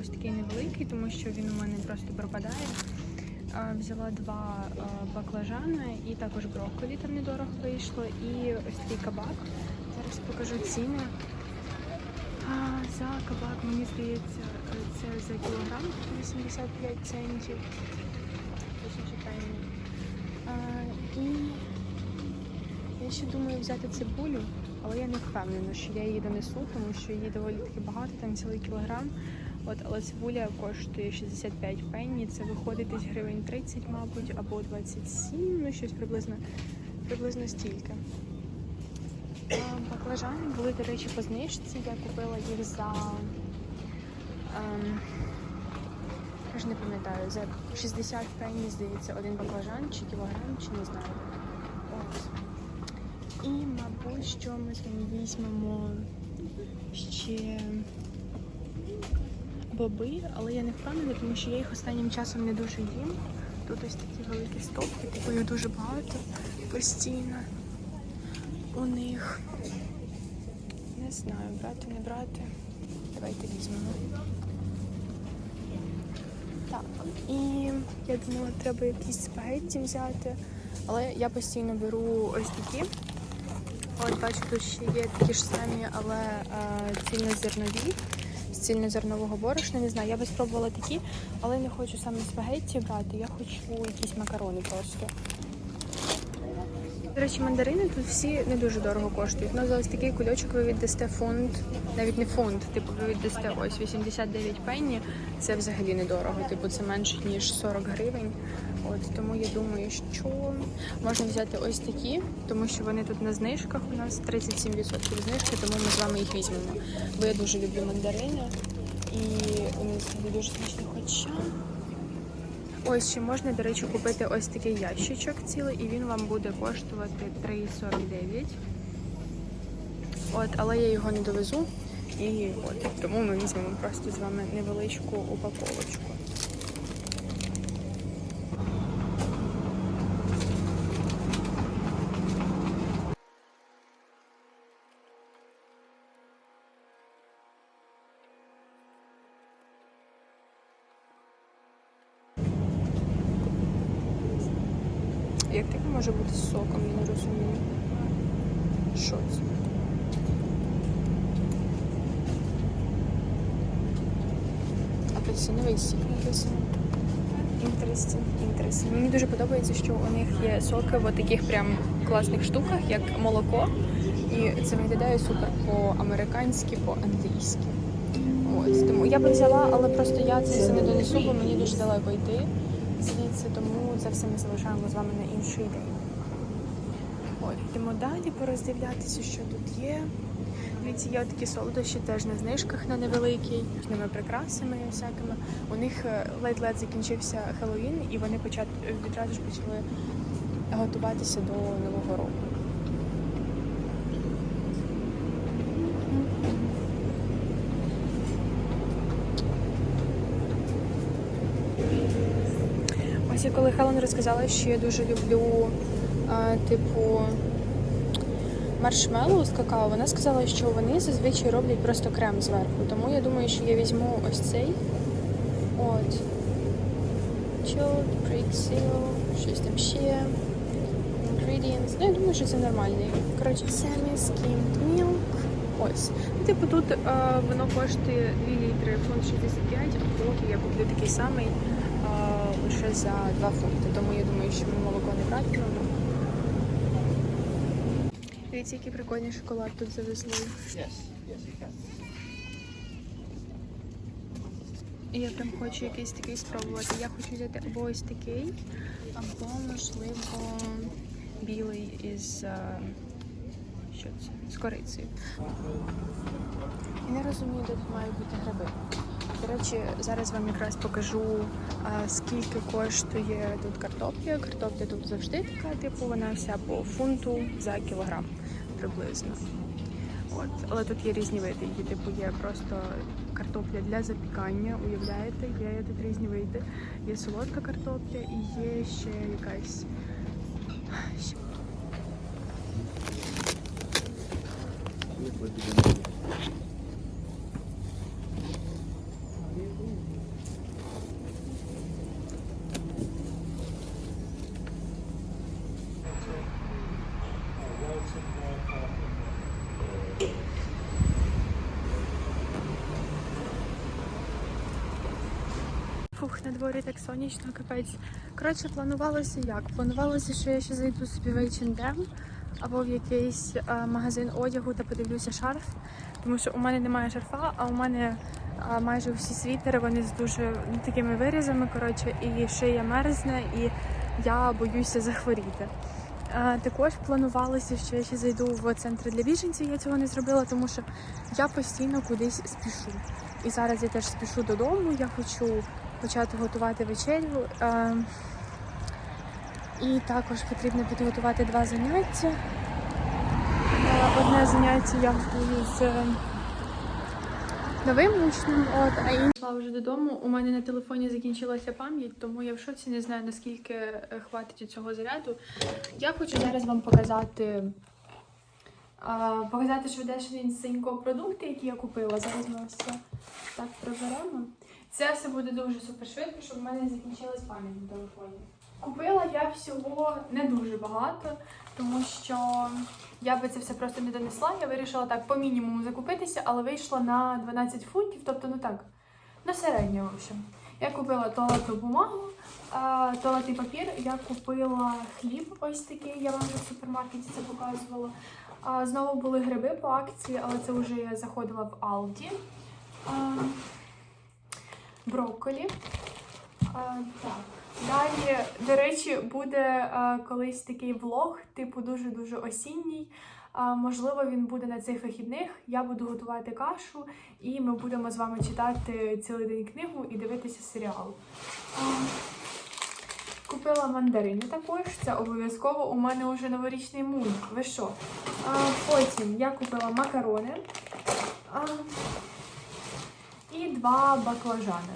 ось такий невеликий, тому що він у мене просто пропадає. Взяла два баклажани і також брокколі, там недорого вийшло. І ось такий кабак. Зараз покажу ціни. А, за кабак, мені здається, це за кілограм 85 центів. І я ще думаю взяти цибулю, але я не впевнена, що я її донесу, тому що її доволі таки багато, там цілий кілограм. От, але цибуля коштує 65 пенні, це виходить десь гривень 30, мабуть, або 27, ну щось приблизно, приблизно стільки. Баклажани були, до речі, по знижці. Я купила їх за. Ем, я ж не пам'ятаю, за 60 пенні, здається, один баклажан чи кілограм, чи не знаю. От. І, мабуть, що ми з вами візьмемо ще боби, але я не впевнена, тому що я їх останнім часом не дуже їм. Тут ось такі великі стопки, типу їх дуже багато постійно у них. Не знаю, брати, не брати. Давайте візьмемо. Так, і я думала, треба якісь спагетті взяти. Але я постійно беру ось такі. От бачу, тут ще є такі ж самі, але е, цільнозернові з цільнозернового борошна. Не знаю, я би спробувала такі, але не хочу саме спагетті брати, я хочу якісь макарони просто. До речі, мандарини тут всі не дуже дорого коштують. Ну, за ось такий кульочок ви віддасте фунт, навіть не фунт, типу ви віддасте ось 89 пенні. Це взагалі недорого. Типу це менше ніж 40 гривень. От тому я думаю, що можна взяти ось такі, тому що вони тут на знижках. У нас 37% знижки, тому ми з вами їх візьмемо. Бо я дуже люблю мандарини і вони дуже смачні. Хоча Ось ще можна, до речі, купити ось такий ящичок цілий, і він вам буде коштувати 3,49. От, але я його не довезу. І от тому ми візьмемо просто з вами невеличку упаковочку. Як таке може бути з соком, я не розумію. Що це? Апельсиновий сік написано. Інтересін, інтересін. Мені дуже подобається, що у них є соки в таких прям класних штуках, як молоко. І це виглядає супер по-американськи, по-англійськи. Тому я би взяла, але просто я це все не донесу, бо мені дуже далеко йти звідси, тому це все ми залишаємо з вами на інший день. От, йдемо далі пороздивлятися, що тут є. Дивіться, є такі солодощі теж на знижках на невеликій, з ними прикрасами і всякими. У них е, ледь-ледь закінчився Хеллоуін, і вони почат... відразу ж почали готуватися до Нового року. Ось коли Хелен розказала, що я дуже люблю а, типу маршмеллоу з какао, вона сказала, що вони зазвичай роблять просто крем зверху. Тому я думаю, що я візьму ось цей. От. Chilled, Prixil, щось там ще. Ingredients. Ну, я думаю, що це нормальний. Коротше, semi skimmed milk. Ось. Ну, Типу тут е, воно коштує 2 літри фунт 65, а поки я куплю такий самий е, лише за 2 фунти. Тому я думаю, що ми молоко не братимемо. Дивіться, який прикольний шоколад тут завезли. І я прям хочу якийсь такий спробувати. Я хочу взяти або ось такий, або, можливо, білий із е, що це? З корицею. І не розумію, де тут мають бути гриби. До речі, зараз вам якраз покажу, скільки коштує тут картопля. Картопля тут завжди така, типу, вона вся по фунту за кілограм приблизно. От, але тут є різні види. Є, типу, є просто картопля для запікання, уявляєте, є тут різні види. Є солодка картопля і є ще якась Фух, на дворі так сонячно, капець. Коротше, планувалося як? Планувалося, що я ще зайду собі в H&M або в якийсь е, магазин одягу та подивлюся шарф. Тому що у мене немає шарфа, а у мене е, майже всі світери, вони з дуже такими вирізами, коротше, і шия мерзне, і я боюся захворіти. Е, Також планувалося, що я ще зайду в центр для біженців. Я цього не зробила, тому що я постійно кудись спішу. І зараз я теж спішу додому. Я хочу почати готувати вечерю. Е, І також потрібно підготувати два заняття. Е, Одне заняття я готую з е, новим учнем, от, а пішла вже додому. У мене на телефоні закінчилася пам'ять, тому я в шоці не знаю, наскільки е, хватить цього заряду. Я хочу зараз вам показати. а, Показати швидесенько продукти, які я купила. Зараз ми ось так приберемо. Це все буде дуже супер швидко, щоб в мене не закінчилась пам'ять на телефоні. Купила я всього не дуже багато, тому що я би це все просто не донесла. Я вирішила так по мінімуму закупитися, але вийшло на 12 фунтів, тобто ну так, на середньо, в общем. Я купила туалетну бумагу, туалетний папір, я купила хліб ось такий, я вам вже в супермаркеті це показувала. Знову були гриби по акції, але це вже я заходила в Алді. Брокколі. Так. Далі, до речі, буде а, колись такий влог, типу дуже-дуже осінній. А, можливо, він буде на цих вихідних. Я буду готувати кашу, і ми будемо з вами читати цілий день книгу і дивитися серіал. А, купила мандарини також. Це обов'язково у мене вже новорічний мульт. Ви що? А, потім я купила макарони. А, і два баклажани.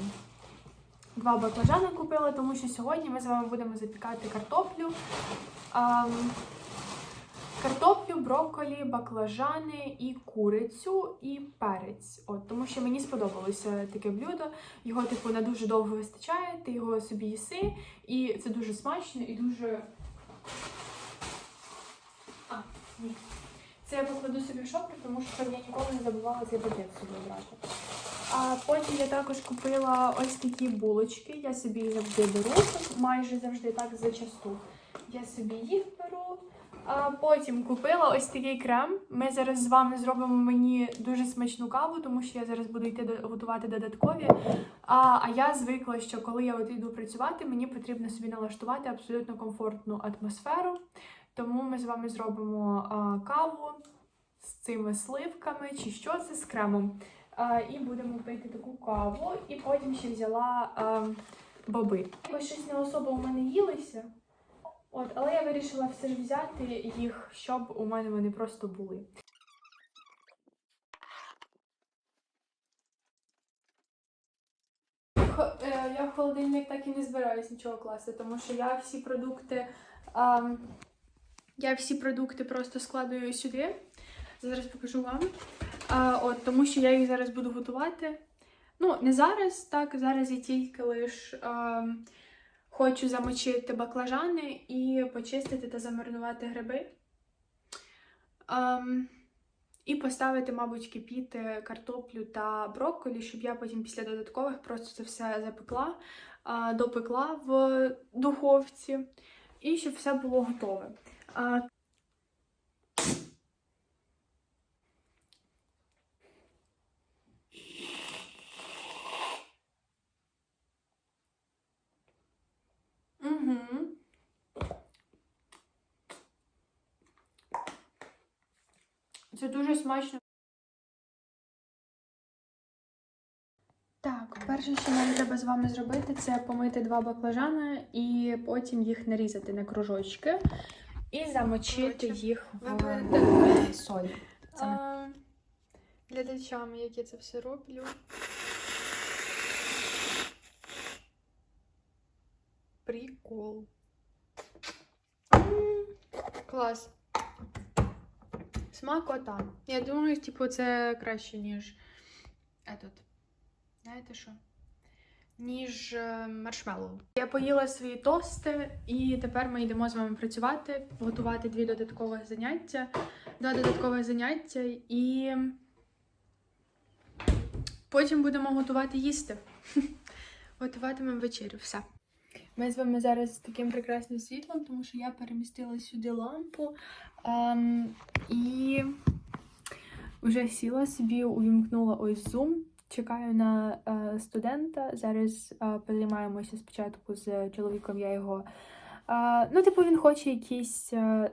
Два баклажани купила, тому що сьогодні ми з вами будемо запікати картоплю. Ам, картоплю, брокколі, баклажани і курицю, і перець. От, тому що мені сподобалося таке блюдо. Його, типу, на дуже довго вистачає, ти його собі їси, і це дуже смачно і дуже. А, ні. Це я покладу собі в шопер, тому що я ніколи не забувала цей пакет собі брати. А потім я також купила ось такі булочки. Я собі їх завжди беру, майже завжди так зачасту. Я собі їх беру. А потім купила ось такий крем. Ми зараз з вами зробимо мені дуже смачну каву, тому що я зараз буду йти готувати додаткові. А, а я звикла, що коли я от йду працювати, мені потрібно собі налаштувати абсолютно комфортну атмосферу. Тому ми з вами зробимо а, каву з цими сливками, чи що це з кремом. А, і будемо пити таку каву. І потім ще взяла а, боби. Ось щось не особо у мене їлися. От, але я вирішила все ж взяти їх, щоб у мене вони просто були. Е, Я в холодильник так і не збираюсь нічого класти, тому що я всі продукти. ам, я всі продукти просто складую сюди. Зараз покажу вам. От, тому що я їх зараз буду готувати. Ну, не зараз, так, зараз я тільки лиш ем, хочу замочити баклажани і почистити та замаринувати гриби. Ем, і поставити, мабуть, кипіти картоплю та брокколі, щоб я потім після додаткових просто це все запекла, а, допекла в духовці, і щоб все було готове. А, Угу. Це дуже смачно. Так, перше, що нам треба з вами зробити, це помити два баклажани і потім їх нарізати на кружочки і замочити їх в солі. Глядачам, як я це все роблю. Прикол. Клас. Смакота. Я думаю, типу, це краще, ніж. Этот. Знаєте що? Ніж е, маршмеллоу. Я поїла свої тости, і тепер ми йдемо з вами працювати, готувати дві додаткових заняття. Два додаткових заняття і потім будемо готувати їсти. Готуватимемо вечерю. Все. Ми з вами зараз з таким прекрасним світлом, тому що я перемістила сюди лампу. Ем, і вже сіла собі, увімкнула ось Zoom. Чекаю на е, студента. Зараз е, позаймаємося спочатку з чоловіком. Я його. Е, ну, типу, він хоче якісь. Е,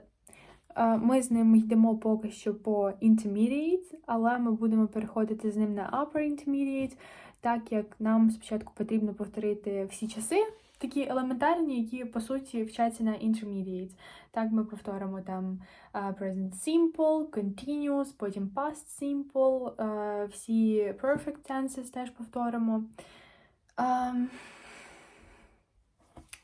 е, ми з ним йдемо поки що по intermediate, але ми будемо переходити з ним на upper intermediate, так як нам спочатку потрібно повторити всі часи, такі елементарні, які по суті вчаться на intermediate. Так, ми повторимо там е, present simple, continuous, потім past simple, е, всі perfect tenses теж повторимо. Ем,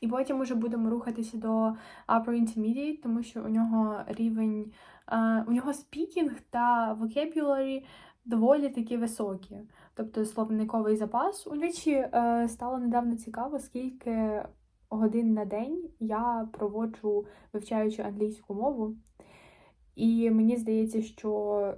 І потім уже будемо рухатися до upper intermediate, тому що у нього рівень, е, у нього speaking та vocabulary доволі таки високі. Тобто словниковий запас. У е, стало недавно цікаво, скільки годин на день я проводжу вивчаючи англійську мову. І мені здається, що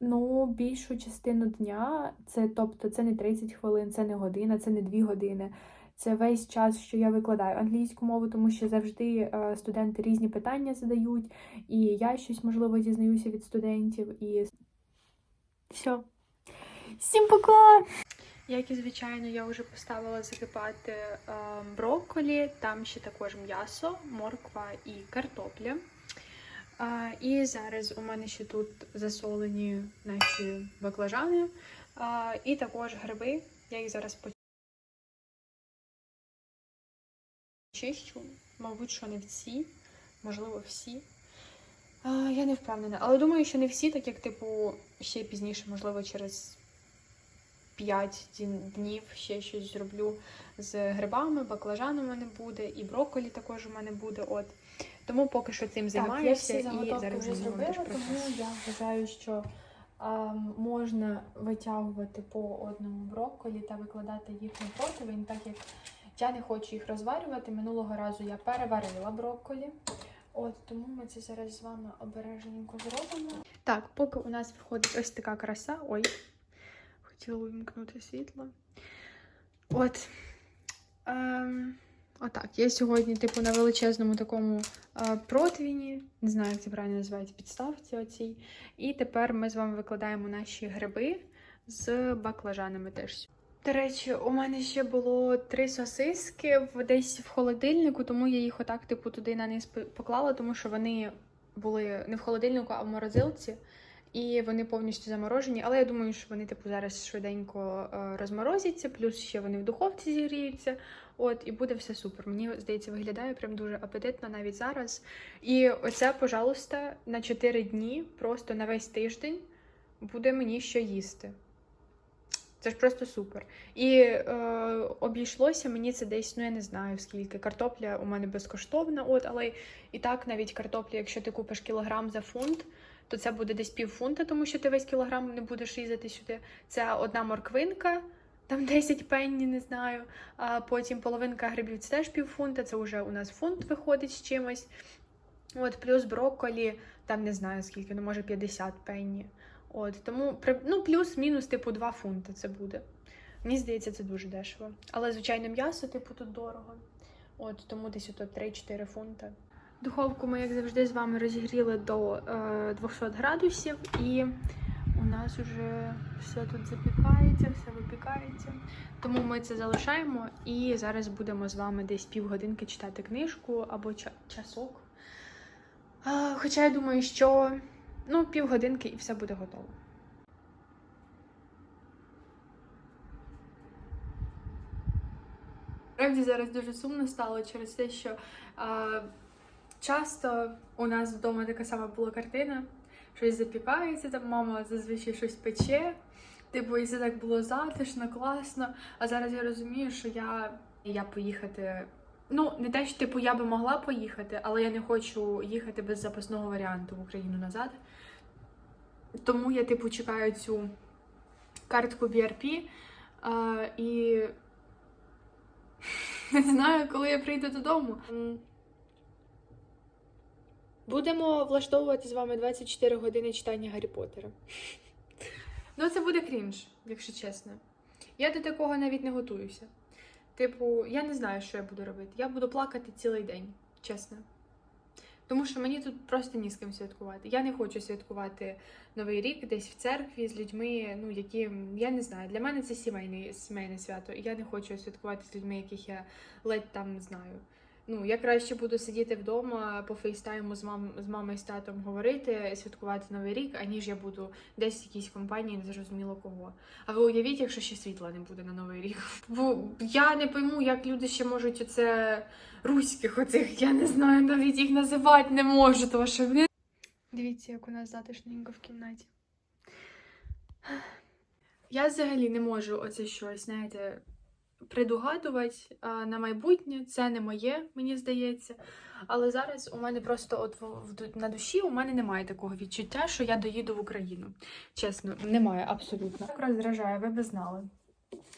ну, більшу частину дня це, тобто, це не 30 хвилин, це не година, це не 2 години. Це весь час, що я викладаю англійську мову, тому що завжди е, студенти різні питання задають, і я щось можливо дізнаюся від студентів. І все. Всім пока! Як і звичайно, я вже поставила закипати е, брокколі, там ще також м'ясо, морква і картопля. Е, і зараз у мене ще тут засолені наші баклажани, е, і також гриби. Я їх зараз почищу. Мабуть, що не всі, можливо, всі. А, я не впевнена. Але думаю, що не всі, так як, типу, ще пізніше, можливо, через 5 днів ще щось зроблю з грибами, баклажаном у мене буде, і брокколі також у мене буде. От. Тому поки що цим займаюся я всі і зараз вже зробила, тому я вважаю, що а, можна витягувати по одному брокколі та викладати їх на противень, так як я не хочу їх розварювати. Минулого разу я переварила брокколі. От тому ми це зараз з вами обережненько зробимо. Так, поки у нас виходить ось така краса. Ой, хотіла увімкнути світло. От. Ем, отак. Я сьогодні, типу, на величезному такому е, противні, не знаю, як це правильно називається, підставці оцій. І тепер ми з вами викладаємо наші гриби з баклажанами теж. До речі, у мене ще було три сосиски десь в холодильнику, тому я їх отак, типу, туди на низ поклала, тому що вони були не в холодильнику, а в морозилці. І вони повністю заморожені. Але я думаю, що вони, типу, зараз швиденько е, розморозяться, плюс ще вони в духовці зігріються. От, і буде все супер. Мені здається, виглядає прям дуже апетитно навіть зараз. І оце, пожалуйста, на 4 дні, просто на весь тиждень буде мені що їсти. Це ж просто супер. І е, обійшлося мені це десь, ну я не знаю скільки. Картопля у мене безкоштовна, от, але і так навіть картопля, якщо ти купиш кілограм за фунт, то це буде десь пів фунта, тому що ти весь кілограм не будеш різати сюди. Це одна морквинка, там 10 пенні, не знаю. А потім половинка грибів це теж пів фунта, це вже у нас фунт виходить з чимось. От, плюс брокколі, там не знаю скільки, ну може 50 пенні. От, тому ну, плюс-мінус, типу, 2 фунти це буде. Мені здається, це дуже дешево. Але, звичайно, м'ясо, типу, тут дорого. От, тому десь ото 3-4 фунти. Духовку ми, як завжди, з вами розігріли до е, 200 градусів, і у нас вже все тут запікається, все випікається. Тому ми це залишаємо і зараз будемо з вами десь півгодинки читати книжку або ча- часок. Хоча я думаю, що ну, півгодинки і все буде готово. Справді зараз дуже сумно стало через те, що а, часто у нас вдома така сама була картина. Щось запікається, там мама зазвичай щось пече. Типу, і це так було затишно, класно. А зараз я розумію, що я, я поїхати Ну, не те, що типу я би могла поїхати, але я не хочу їхати без запасного варіанту в Україну назад. Тому я, типу, чекаю цю картку BRP а, і не знаю, коли я прийду додому. Будемо влаштовувати з вами 24 години читання Гаррі Поттера. Ну, це буде крінж, якщо чесно. Я до такого навіть не готуюся. Типу, я не знаю, що я буду робити. Я буду плакати цілий день, чесно. Тому що мені тут просто ні з ким святкувати. Я не хочу святкувати Новий рік десь в церкві з людьми, ну які я не знаю. Для мене це сімейне, сімейне свято. І я не хочу святкувати з людьми, яких я ледь там знаю. Ну, я краще буду сидіти вдома по фейстайму з мам з мамою з татом говорити, святкувати Новий рік, аніж я буду десь в якійсь компанії, незрозуміло кого. А ви уявіть, якщо ще світла не буде на Новий рік. Бо я не пойму, як люди ще можуть оце руських оцих, я не знаю, навіть їх називати не можу, тому що вони. Дивіться, як у нас затишненько в кімнаті. Я взагалі не можу оце щось, знаєте, предугадувати а, на майбутнє. Це не моє, мені здається. Але зараз у мене просто от на душі у мене немає такого відчуття, що я доїду в Україну. Чесно, немає абсолютно. Так роздражає, ви б знали.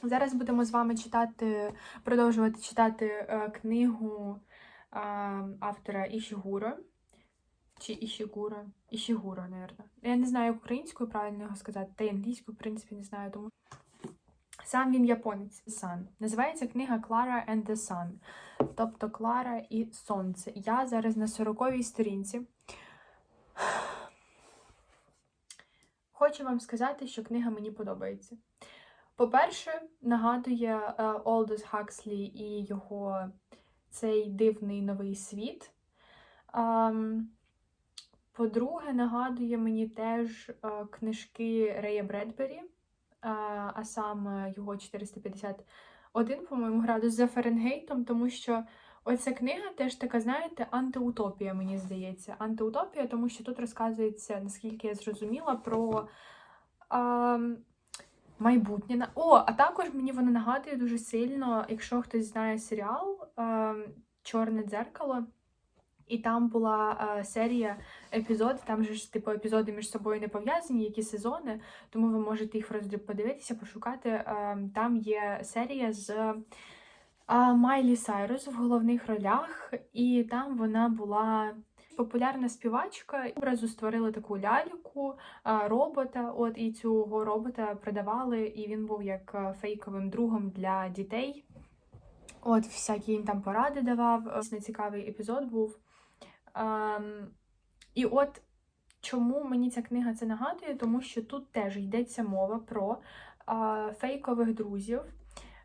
Зараз будемо з вами читати, продовжувати читати е, книгу автора Ішігуро. Чи Ішігуро? Ішігуро, мабуть. Я не знаю, як українською правильно його сказати, та й англійською, в принципі, не знаю, тому. Сам він японець Sun. Називається книга Clara and the Sun. Тобто Клара і Сонце. Я зараз на 40-й сторінці. Хочу вам сказати, що книга мені подобається. По-перше, нагадує е, Олдос Хакслі і його цей дивний новий світ. Ам, По-друге, нагадує мені теж е, книжки Рея Бредбері, е, а саме його 451, по-моєму, градус за Фаренгейтом, тому що оця книга теж така, знаєте, антиутопія, мені здається. Антиутопія, тому що тут розказується, наскільки я зрозуміла, про. ам, Майбутнє о, а також мені вона нагадує дуже сильно, якщо хтось знає серіал Чорне дзеркало, і там була е, серія епізод, там же ж типу епізоди між собою не пов'язані, які сезони, тому ви можете їх роздріб подивитися, пошукати. Ем, там є серія з е, Майлі Сайрус в головних ролях, і там вона була популярна співачка. Образу створили таку ляльку, а, робота. От і цього робота продавали, і він був як е, фейковим другом для дітей. От, всякі їм там поради давав. Дійсно цікавий епізод був. Ем, і от чому мені ця книга це нагадує, тому що тут теж йдеться мова про а, фейкових друзів.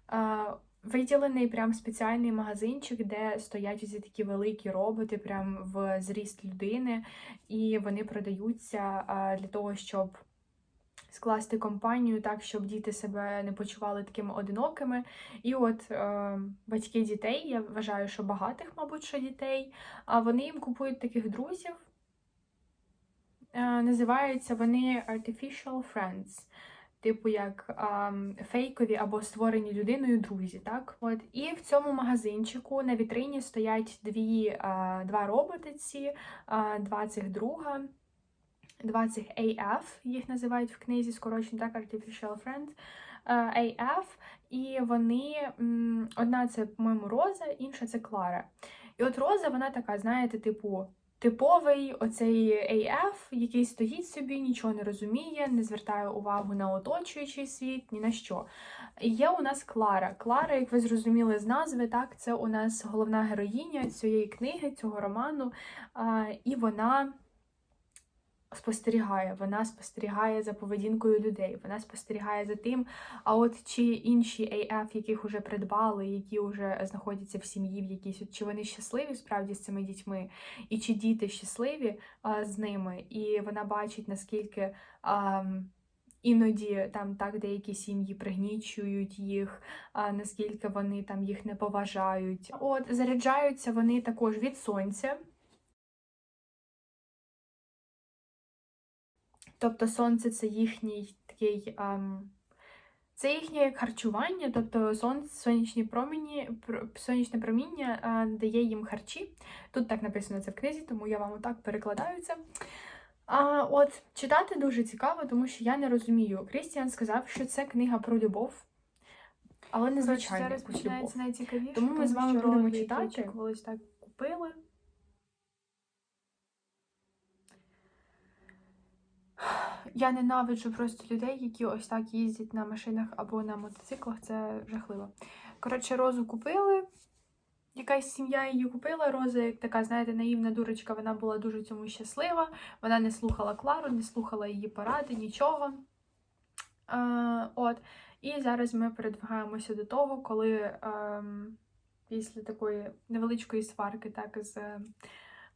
А, Виділений прям спеціальний магазинчик, де стоять ці такі великі роботи, прям в зріст людини, і вони продаються а, для того, щоб скласти компанію так, щоб діти себе не почували такими одинокими. І от е, батьки дітей, я вважаю, що багатих, мабуть, що дітей, а вони їм купують таких друзів. Е, називаються вони Artificial Friends. Типу як ем, фейкові або створені людиною друзі, так? От і в цьому магазинчику на вітрині стоять дві, е, два роботи ці, е, два цих друга, два цих AF, їх називають в книзі скорочено так, Artificial Friends. е, AF, і вони одна це, по-моєму, Роза, інша це Клара. І от Роза, вона така, знаєте, типу. Типовий оцей AF, який стоїть собі, нічого не розуміє, не звертає увагу на оточуючий світ, ні на що. Є у нас Клара. Клара, як ви зрозуміли з назви, так, це у нас головна героїня цієї книги, цього роману, і вона спостерігає, вона спостерігає за поведінкою людей, вона спостерігає за тим, а от чи інші AF, яких вже придбали, які вже знаходяться в сім'ї, в якійсь, чи вони щасливі справді з цими дітьми, і чи діти щасливі а, з ними, і вона бачить, наскільки. А, Іноді там так деякі сім'ї пригнічують їх, а наскільки вони там їх не поважають. От заряджаються вони також від сонця. Тобто сонце це їхній такий. Ем, Це їхнє харчування, тобто сон, сонячні проміні, пр- сонячне проміння а, дає їм харчі. Тут так написано це в книзі, тому я вам отак перекладаю це. А, от читати дуже цікаво, тому що я не розумію. Крістіан сказав, що це книга про любов, але не звичайно зараз починається найцікавіше. Тому ми з вами будемо читати. колись так купили. Я ненавиджу просто людей, які ось так їздять на машинах або на мотоциклах. Це жахливо. Коротше, розу купили. Якась сім'я її купила. Роза, як така, знаєте, наївна дурочка, вона була дуже цьому щаслива. Вона не слухала Клару, не слухала її поради, нічого. А, от. І зараз ми передвигаємося до того, коли ем, після такої невеличкої сварки, так, з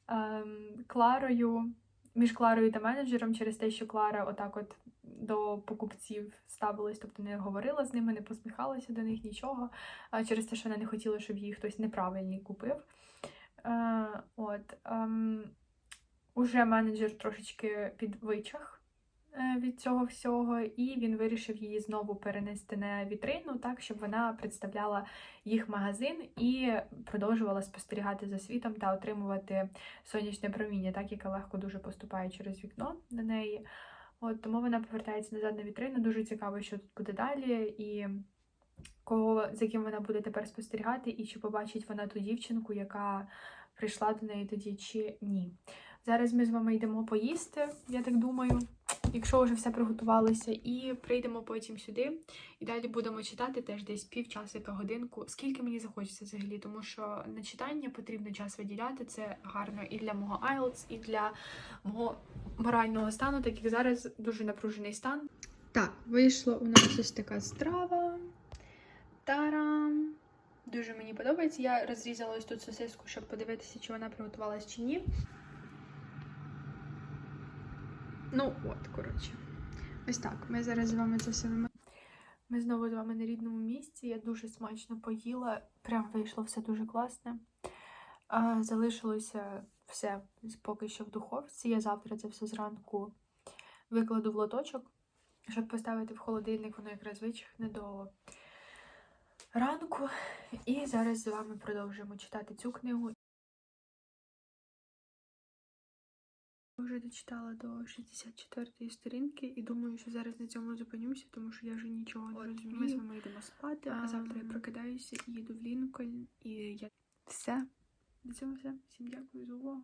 ем, Кларою, між Кларою та менеджером, через те, що Клара отак от до покупців ставилась, тобто не говорила з ними, не посміхалася до них нічого, через те, що вона не хотіла, щоб її хтось неправильний купив. Е, от, ем, уже менеджер трошечки підвичах від цього всього, і він вирішив її знову перенести на вітрину, так, щоб вона представляла їх магазин і продовжувала спостерігати за світом та отримувати сонячне проміння, так, яке легко дуже поступає через вікно на неї. От, тому вона повертається назад на вітрину. Дуже цікаво, що тут буде далі, і кого, за ким вона буде тепер спостерігати, і чи побачить вона ту дівчинку, яка прийшла до неї тоді, чи ні. Зараз ми з вами йдемо поїсти, я так думаю, якщо вже все приготувалося, і прийдемо потім сюди. І далі будемо читати теж десь півчасика, годинку. Скільки мені захочеться взагалі, тому що на читання потрібно час виділяти. Це гарно і для мого IELTS, і для мого морального стану, так як зараз дуже напружений стан. Так, вийшла у нас ось така страва. Тарам! Дуже мені подобається. Я розрізала ось тут сосиску, щоб подивитися, чи вона приготувалась чи ні. Ну, от, коротше. Ось так. Ми зараз з вами це все вимагаємо. Ми знову з вами на рідному місці. Я дуже смачно поїла. Прям вийшло все дуже класне. Залишилося все поки що в духовці. Я завтра це все зранку викладу в лоточок, щоб поставити в холодильник, воно якраз вичихне до ранку. І зараз з вами продовжуємо читати цю книгу. Вже дочитала до 64-ї сторінки і думаю, що зараз на цьому зупинюся, тому що я вже нічого не розумію. Ми з вами йдемо спати, а завтра я прокидаюся і їду в Лінкольн, і я все. До цього все. Всім дякую за увагу.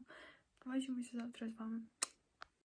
Побачимося завтра з вами.